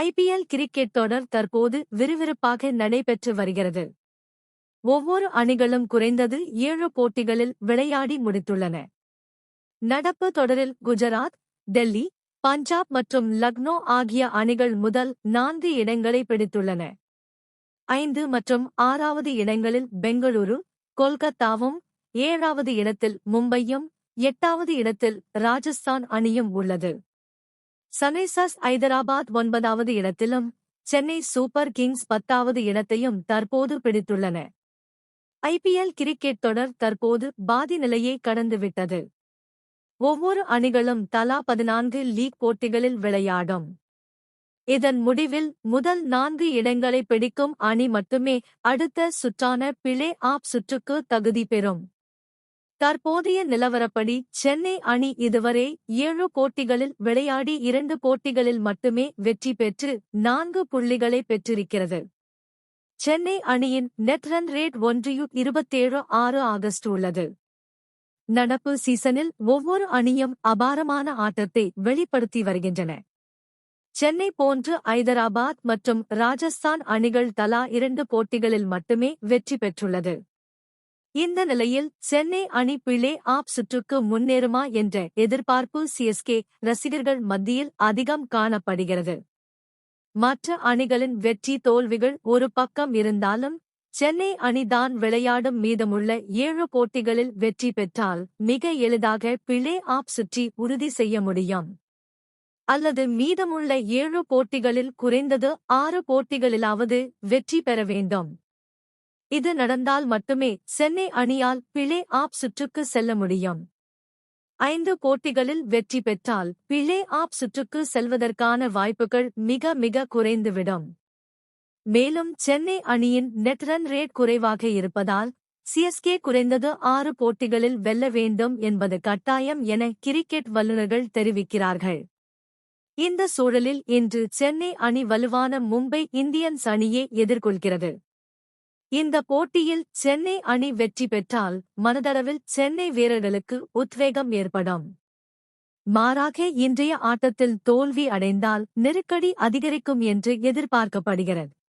IPL cricket தொடர் தற்போது விறுவிறுப்பாக நடைபெற்று வருகிறது. ஒவ்வொரு அணிகளும் குறைந்தது ஏழு போட்டிகளில் விளையாடி முடித்துள்ளன. நடப்பு தொடரில் குஜராத் டெல்லி பஞ்சாப் மற்றும் லக்னோ ஆகிய அணிகள் முதல் நான்கு இடங்களை பிடித்துள்ளன. ஐந்து மற்றும் ஆறாவது இடங்களில் பெங்களூரு கொல்கத்தாவும் ஏழாவது இடத்தில் மும்பையும் எட்டாவது இடத்தில் ராஜஸ்தான் அணியும் உள்ளது. சன்ரைசர்ஸ் ஐதராபாத் ஒன்பதாவது இடத்திலும் சென்னை சூப்பர் கிங்ஸ் பத்தாவது இடத்தையும் தற்போது பிடித்துள்ளன. ஐபிஎல் கிரிக்கெட் தொடர் தற்போது பாதி நிலையை கடந்துவிட்டது. ஒவ்வொரு அணிகளும் தலா பதினான்கு லீக் போட்டிகளில் விளையாடும். இதன் முடிவில் முதல் நான்கு இடங்களை பிடிக்கும் அணி மட்டுமே அடுத்த சுற்றான பிளே ஆப் சுற்றுக்கு தகுதி பெறும். தற்போதைய நிலவரப்படி சென்னை அணி இதுவரை ஏழு போட்டிகளில் விளையாடி இரண்டு போட்டிகளில் மட்டுமே வெற்றி பெற்று நான்கு புள்ளிகளை பெற்றிருக்கிறது. சென்னை அணியின் நெட் ரன் ரேட் ஒன்றியு இருபத்தேழு ஆறு ஆகஸ்ட் உள்ளது. நடப்பு சீசனில் ஒவ்வொரு அணியும் அபாரமான ஆட்டத்தை வெளிப்படுத்தி வருகின்றன. சென்னை போன்று ஐதராபாத் மற்றும் ராஜஸ்தான் அணிகள் தலா இரண்டு போட்டிகளில் மட்டுமே வெற்றி பெற்றுள்ளது. இந்த நிலையில் சென்னை அணி பிளே ஆப் சுற்றுக்கு முன்னேறுமா என்ற எதிர்பார்ப்பு சிஎஸ்கே ரசிகர்கள் மத்தியில் அதிகம் காணப்படுகிறது. மற்ற அணிகளின் வெற்றி தோல்விகள் ஒரு பக்கம் இருந்தாலும் சென்னை அணிதான் விளையாடும் மீதமுள்ள ஏழு போட்டிகளில் வெற்றி பெற்றால் மிக எளிதாக பிளே ஆப் சுற்றி உறுதி செய்ய முடியும். அல்லது மீதமுள்ள ஏழு போட்டிகளில் குறைந்தது ஆறு போட்டிகளிலாவது வெற்றி பெற வேண்டும். இது நடந்தால் மட்டுமே சென்னை அணியால் பிளே ஆப் சுற்றுக்கு செல்ல முடியும். ஐந்து போட்டிகளில் வெற்றி பெற்றால் பிளே ஆப் சுற்றுக்கு செல்வதற்கான வாய்ப்புகள் மிக மிக குறைந்துவிடும். மேலும் சென்னை அணியின் நெட் ரன் ரேட் குறைவாக இருப்பதால் சிஎஸ்கே குறைந்தது ஆறு போட்டிகளில் வெல்ல வேண்டும் என்பது கட்டாயம் என கிரிக்கெட் வல்லுநர்கள் தெரிவிக்கிறார்கள். இந்த சூழலில் இன்று சென்னை அணி வலுவான மும்பை இந்தியன்ஸ் அணியை எதிர்கொள்கிறது. இந்த போட்டியில் சென்னை அணி வெற்றி பெற்றால் மனதளவில் சென்னை வீரர்களுக்கு உத்வேகம் ஏற்படும். மாறாக இன்றைய ஆட்டத்தில் தோல்வி அடைந்தால் நெருக்கடி அதிகரிக்கும் என்று எதிர்பார்க்கப்படுகிறது.